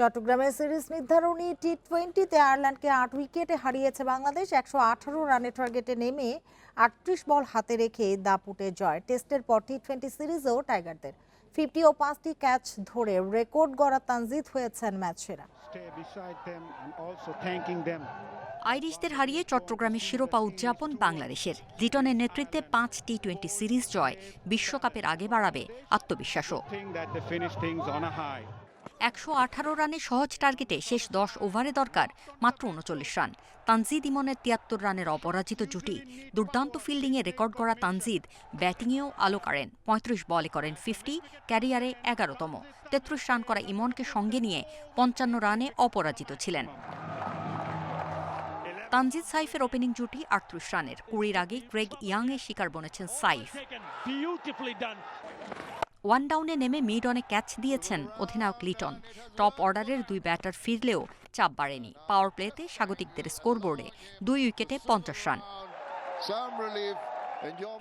চট্টগ্রামে সিরিজ নির্ধারণী টি টোয়েন্টিতে আয়ারল্যান্ডকে আট উইকেটে হারিয়েছে বাংলাদেশ একশো আঠারো রানের টার্গেটে নেমে আটত্রিশ বল হাতে রেখে দাপুটে জয়। টেস্টের পর টি টোয়েন্টি সিরিজেও টাইগারদের ফিফটি ও পাঁচটি ক্যাচ ধরে রেকর্ড গড়া তানজিদ হয়েছেন ম্যাচ সেরা. আইরিশদের হারিয়ে চট্টগ্রামের শিরোপা উদযাপন বাংলাদেশের। লিটনের নেতৃত্বে পাঁচ টি টোয়েন্টি সিরিজ জয়। বিশ্বকাপের আগে বাড়াবে আত্মবিশ্বাসও। একশো আঠারো রানে সহজ টার্গেটে শেষ দশ ওভারে দরকার মাত্র উনচল্লিশ রান। তানজিদ ইমনের তিয়াত্তর রানের অপরাজিত জুটি। দুর্দান্ত ফিল্ডিংয়ে রেকর্ড করা তানজিদ ব্যাটিংয়েও আলো কাড়েন। পঁয়ত্রিশ বলে করেন ফিফটি, ক্যারিয়ারে এগারোতম। তেত্রিশ রান করা ইমনকে সঙ্গে নিয়ে পঞ্চান্ন রানে অপরাজিত ছিলেন। তানজিদ সাইফের ওপেনিং জুটি আটত্রিশ রানের। কুড়ির আগে ক্রেগ ইয়াংয়ের শিকার বনেছেন সাইফ. ওয়ান ডাউনে নেমে মিড অনে ক্যাচ দিয়েছেন অধিনায়ক লিটন। টপ অর্ডারের দুই ব্যাটার ফিরলেও চাপ বাড়েনি। পাওয়ার প্লেতে স্বাগতিকদের স্কোরবোর্ডে দুই উইকেটে পঞ্চাশ রান.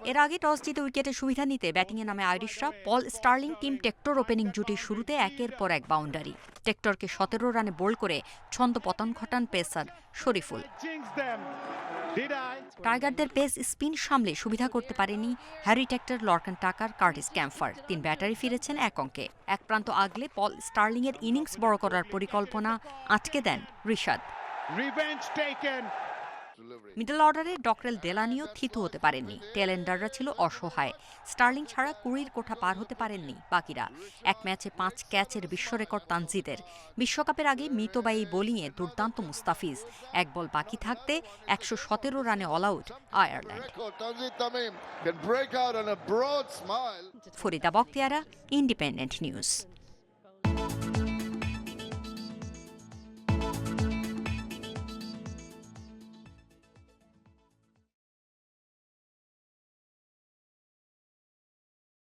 এর আগে টস জিতে উইকেটে সুবিধা নিতে ব্যাটিংয়ে নামে আইরিশরা Paul Stirling Tim Tector opening জুটির শুরুতে একের পর এক বাউন্ডারি। টেক্টরকে সতেরো রানে বোল্ড করে ছন্দ পতন ঘটান পেসার শরীফুল। টাইগারদের পেস স্পিন সামলে সুবিধা করতে পারেনি Harry Tector, Lorcan Tucker, Curtis Campher তিন ব্যাটারি ফিরেছেন এক অঙ্কে এক প্রান্ত আগলে পল স্টার্লিংয়ের ইনিংস বড় করার পরিকল্পনা আটকে দেন taken. মিডল অর্ডারে ডকরেল দেলানিও থিতু হতে পারেননি। টেলেন্ডাররা ছিল অসহায়। স্টার্লিং ছাড়া কুড়ির কোঠা পার হতে পারেননি বাকিরা। এক ম্যাচে পাঁচ ক্যাচের বিশ্ব রেকর্ড তানজিদের। বিশ্বকাপের আগে মিতবায়ী বোলিংয়ে দুর্দান্ত মুস্তাফিজ। এক বল বাকি থাকতে একশো সতেরো রানে all out Ireland. Farida বক্তিয়ারা independent news.